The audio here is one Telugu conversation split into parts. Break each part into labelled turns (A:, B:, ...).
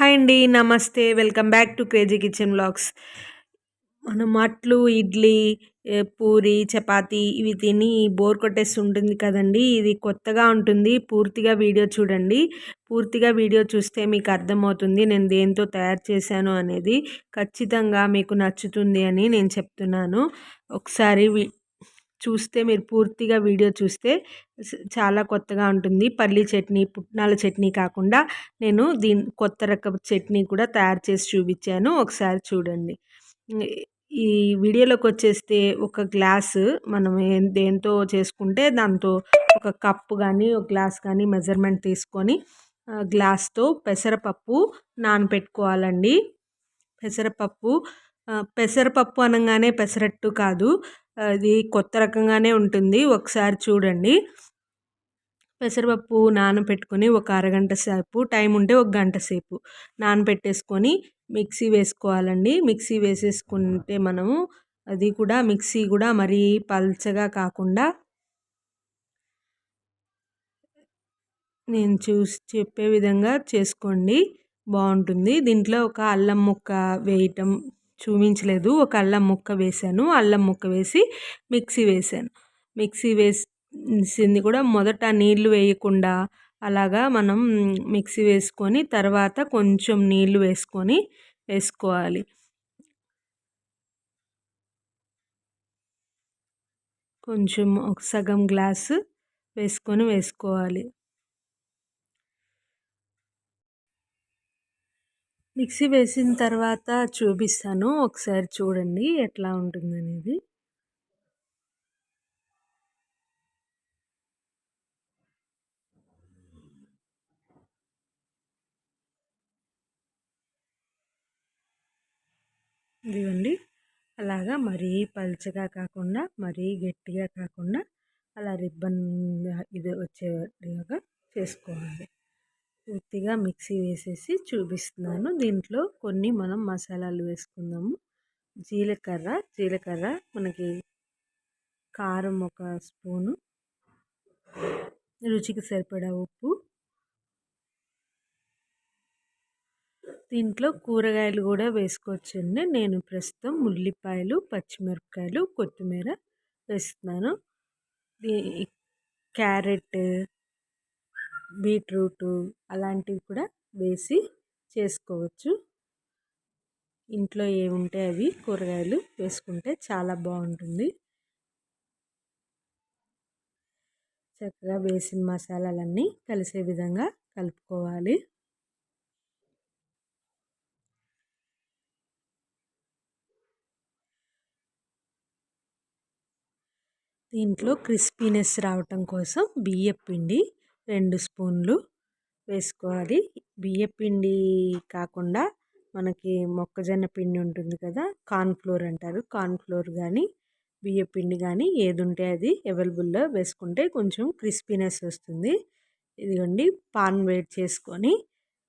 A: హాయ్ అండి నమస్తే. Welcome back to crazy kitchen blogs మనం అట్లు ఇడ్లీ పూరి చపాతి ఇవి తిని బోర్ కొట్టేసి ఉంటుంది కదండి. ఇది కొత్తగా ఉంటుంది. పూర్తిగా వీడియో చూడండి. పూర్తిగా వీడియో చూస్తే మీకు అర్థమవుతుంది నేను దేంతో తయారు చేశాను అనేది. ఖచ్చితంగా మీకు నచ్చుతుంది అని నేను చెప్తున్నాను. ఒకసారి చూస్తే మీరు పూర్తిగా వీడియో చూస్తే చాలా కొత్తగా ఉంటుంది. పల్లీ చట్నీ పుట్నాల చట్నీ కాకుండా నేను దీని కొత్త రకం చట్నీ కూడా తయారు చేసి చూపించాను. ఒకసారి చూడండి. ఈ వీడియోలోకి వచ్చేస్తే ఒక గ్లాసు మనం దేంతో చేసుకుంటే దాంతో ఒక కప్పు కానీ ఒక గ్లాస్ కానీ మెజర్మెంట్ తీసుకొని గ్లాస్తో పెసరపప్పు నానబెట్టుకోవాలండి పెసరపప్పు పెసరపప్పు అనగానే పెసరట్టు కాదు. అది కొత్త రకంగానే ఉంటుంది. ఒకసారి చూడండి. పెసరపప్పు నానబెట్టుకొని ఒక అరగంట సేపు టైం ఉంటే ఒక గంట సేపు నానబెట్టేసుకొని మిక్సీ వేసుకోవాలండి. మిక్సీ వేసేసుకుంటే మనము అది కూడా మిక్సీ కూడా మరీ పల్చగా కాకుండా నేను చూసి చెప్పే విధంగా చేసుకోండి. బాగుంటుంది. దీంట్లో ఒక అల్లం ముక్క వేయటం చూపించలేదు. ఒక అల్లం ముక్క వేసాను అల్లం ముక్క వేసి మిక్సీ వేసాను మిక్సీ వేసింది కూడా మొదట నీళ్ళు వేయకుండా అలాగా మనం మిక్సీ వేసుకొని తర్వాత కొంచెం నీళ్ళు వేసుకొని వేసుకోవాలి. కొంచెం ఒక సగం గ్లాసు వేసుకొని వేసుకోవాలి. మిక్సీ వేసిన తర్వాత చూపిస్తాను. ఒకసారి చూడండి ఎట్లా ఉంటుందనేది. ఇదిగోండి. అలాగా మరీ పల్చగా కాకుండా మరీ గట్టిగా కాకుండా అలా రిబ్బన్ ఇది వచ్చేలాగా చేసుకోవాలి. పూర్తిగా మిక్సీ వేసేసి చూపిస్తున్నాను. దీంట్లో కొన్ని మనం మసాలాలు వేసుకుందాము. జీలకర్ర జీలకర్ర మనకి కారం ఒక స్పూను. రుచికి సరిపడా ఉప్పు. దీంట్లో కూరగాయలు కూడా వేసుకోవచ్చండి. నేను ప్రస్తుతం ఉల్లిపాయలు పచ్చిమిరపకాయలు కొత్తిమీర వేస్తున్నాను. క్యారెట్ బీట్రూటు అలాంటివి కూడా వేసి చేసుకోవచ్చు. ఇంట్లో ఏముంటే అవి కూరగాయలు వేసుకుంటే చాలా బాగుంటుంది. చక్కగా వేసిన మసాలాలన్నీ కలిసే విధంగా కలుపుకోవాలి. దీంట్లో క్రిస్పీనెస్ రావటం కోసం బియ్యం పిండి రెండు స్పూన్లు వేసుకోవాలి. బియ్యపిండి కాకుండా మనకి మొక్కజొన్న పిండి ఉంటుంది కదా కార్న్ఫ్లోర్ అంటారు. కార్న్ఫ్లోర్ కానీ బియ్యపిండి కానీ ఏది ఉంటే అది అవైలబుల్లో వేసుకుంటే కొంచెం క్రిస్పీనెస్ వస్తుంది. ఇదిగోండి పాన్ వేడి చేసుకొని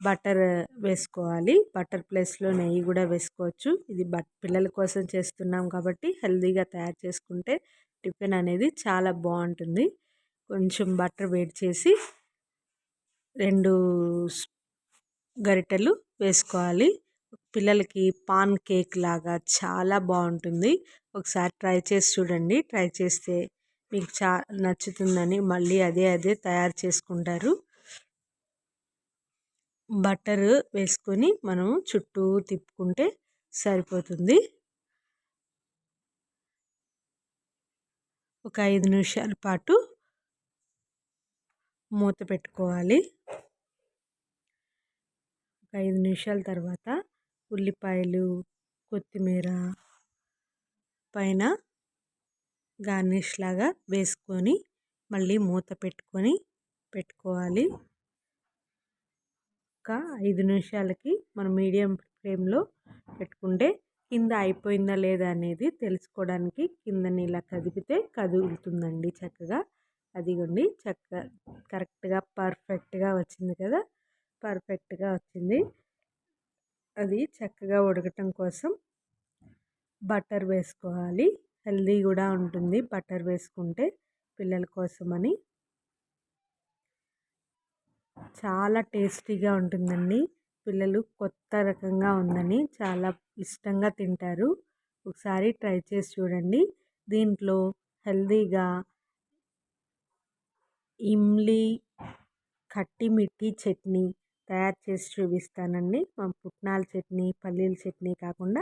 A: బటర్ వేసుకోవాలి. బటర్ ప్లేస్లో నెయ్యి కూడా వేసుకోవచ్చు. ఇది బట్ పిల్లల కోసం చేస్తున్నాం కాబట్టి హెల్తీగా తయారు చేసుకుంటే టిఫిన్ అనేది చాలా బాగుంటుంది. కొంచెం బటర్ వేడి చేసి రెండు గరిటెలు వేసుకోవాలి. పిల్లలకి పాన్ కేక్ లాగా చాలా బాగుంటుంది. ఒకసారి ట్రై చేసి చూడండి. ట్రై చేస్తే మీకు చా నచ్చుతుందని మళ్ళీ అదే అదే తయారు చేసుకుంటారు. బటర్ వేసుకొని మనం చుట్టూ తిప్పుకుంటే సరిపోతుంది. ఒక ఐదు నిమిషాల పాటు మూత పెట్టుకోవాలి. ఒక ఐదు నిమిషాల తర్వాత ఉల్లిపాయలు కొత్తిమీర పైన గార్నిష్ లాగా వేసుకొని మళ్ళీ మూత పెట్టుకొని పెట్టుకోవాలి. ఒక ఐదు నిమిషాలకి మనం మీడియం ఫ్లేమ్లో పెట్టుకుంటే కింద అయిపోయిందా లేదా అనేది తెలుసుకోవడానికి కిందని ఇలా కదిపితే కదులుతుందండి చక్కగా. అదిగోండి. చక్క కరెక్ట్గా పర్ఫెక్ట్గా వచ్చింది కదా! పర్ఫెక్ట్గా వచ్చింది. అది చక్కగా ఉడకటం కోసం బటర్ వేసుకోవాలి. హెల్దీ కూడా ఉంటుంది బటర్ వేసుకుంటే పిల్లల కోసమని. చాలా టేస్టీగా ఉంటుందండి. పిల్లలు కొత్త రకంగా ఉందని చాలా ఇష్టంగా తింటారు. ఒకసారి ట్రై చేసి చూడండి. దీంట్లో హెల్దీగా ఇమ్లీ కట్టి మిట్టి చట్నీ తయారు చేసి చూపిస్తానండి. మా పుట్నాల చట్నీ పల్లీల చట్నీ కాకుండా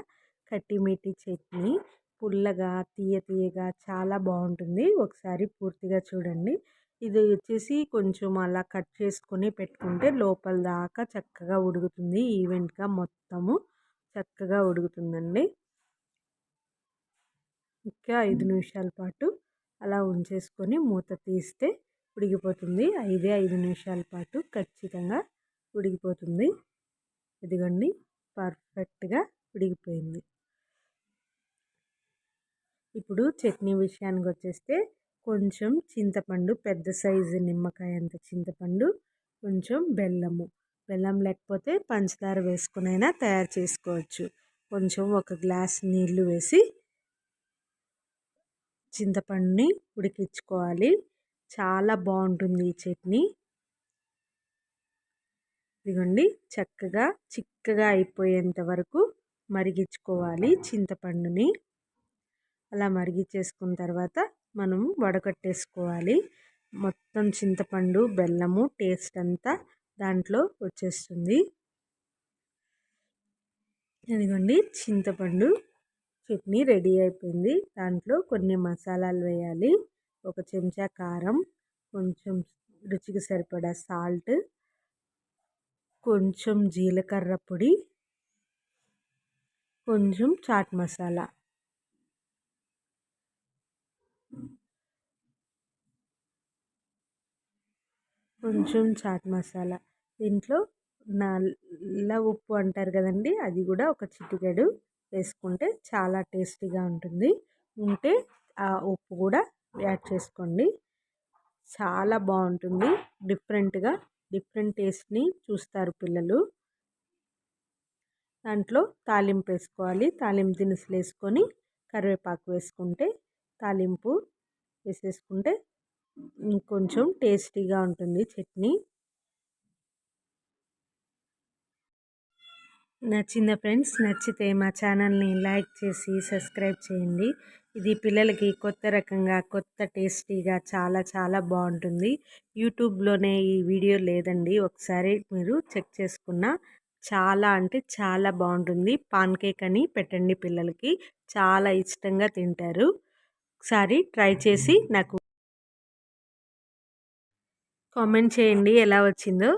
A: కట్టిమిట్టి చట్నీ పుల్లగా తీయ తీయగా చాలా బాగుంటుంది. ఒకసారి పూర్తిగా చూడండి. ఇది వచ్చేసి కొంచెం అలా కట్ చేసుకొని పెట్టుకుంటే లోపల దాకా చక్కగా ఉడుకుతుంది. ఈవెంట్గా మొత్తము చక్కగా ఉడుకుతుందండి. ఇంకా ఐదు నిమిషాల పాటు అలా ఉంచేసుకొని మూత తీస్తే ఉడికిపోతుంది. ఐదే ఐదు నిమిషాల పాటు ఖచ్చితంగా ఉడికిపోతుంది. ఇదిగోండి పర్ఫెక్ట్గా ఉడికిపోయింది. ఇప్పుడు చట్నీ విషయానికి వచ్చేస్తే కొంచెం చింతపండు పెద్ద సైజు నిమ్మకాయ అంత చింతపండు కొంచెం బెల్లము. బెల్లం లేకపోతే పంచదార వేసుకునైనా తయారు చేసుకోవచ్చు. కొంచెం ఒక గ్లాస్ నీళ్ళు వేసి చింతపండుని ఉడికించుకోవాలి. చాలా బాగుంటుంది ఈ చట్నీ. ఇదిగోండి చక్కగా చిక్కగా అయిపోయేంత వరకు మరిగించుకోవాలి చింతపండుని. అలా మరిగించేసుకున్న తర్వాత మనం వడకట్టేసుకోవాలి. మొత్తం చింతపండు బెల్లము టేస్ట్ అంతా దాంట్లో వచ్చేస్తుంది. ఇదిగోండి చింతపండు చట్నీ రెడీ అయిపోయింది. దాంట్లో కొన్ని మసాలాలు వేయాలి. ఒక చెంచా కారం కొంచెం రుచికి సరిపడా సాల్ట్ కొంచెం జీలకర్ర పొడి కొంచెం చాట్ మసాలా. కొంచెం చాట్ మసాలా. దీంట్లో నల్ల ఉప్పు అంటారు కదండి అది కూడా ఒక చిటికెడు వేసుకుంటే చాలా టేస్టీగా ఉంటుంది. ఉంటే ఆ ఉప్పు కూడా యాడ్ చేసుకోండి. చాలా బాగుంటుంది. డిఫరెంట్గా డిఫరెంట్ టేస్ట్ని చూస్తారు పిల్లలు. దాంట్లో తాలింపు వేసుకోవాలి. తాలింపు దినుసులు వేసుకొని కరివేపాకు వేసుకుంటే తాలింపు వేసేసుకుంటే కొంచెం టేస్టీగా ఉంటుంది చట్నీ. నచ్చిందా ఫ్రెండ్స్ నచ్చితే మా ఛానల్ని లైక్ చేసి సబ్స్క్రైబ్ చేయండి. ఇది పిల్లలకి కొత్త రకంగా కొత్త టేస్టీగా చాలా చాలా బాగుంటుంది. యూట్యూబ్లోనే ఈ వీడియో లేదండి. ఒకసారి మీరు చెక్ చేసుకున్న చాలా అంటే చాలా బాగుంటుంది. పాన్ కేక్ అని పెట్టండి పిల్లలకి. చాలా ఇష్టంగా తింటారు. ఒకసారి ట్రై చేసి నాకు కామెంట్ చేయండి ఎలా వచ్చిందో.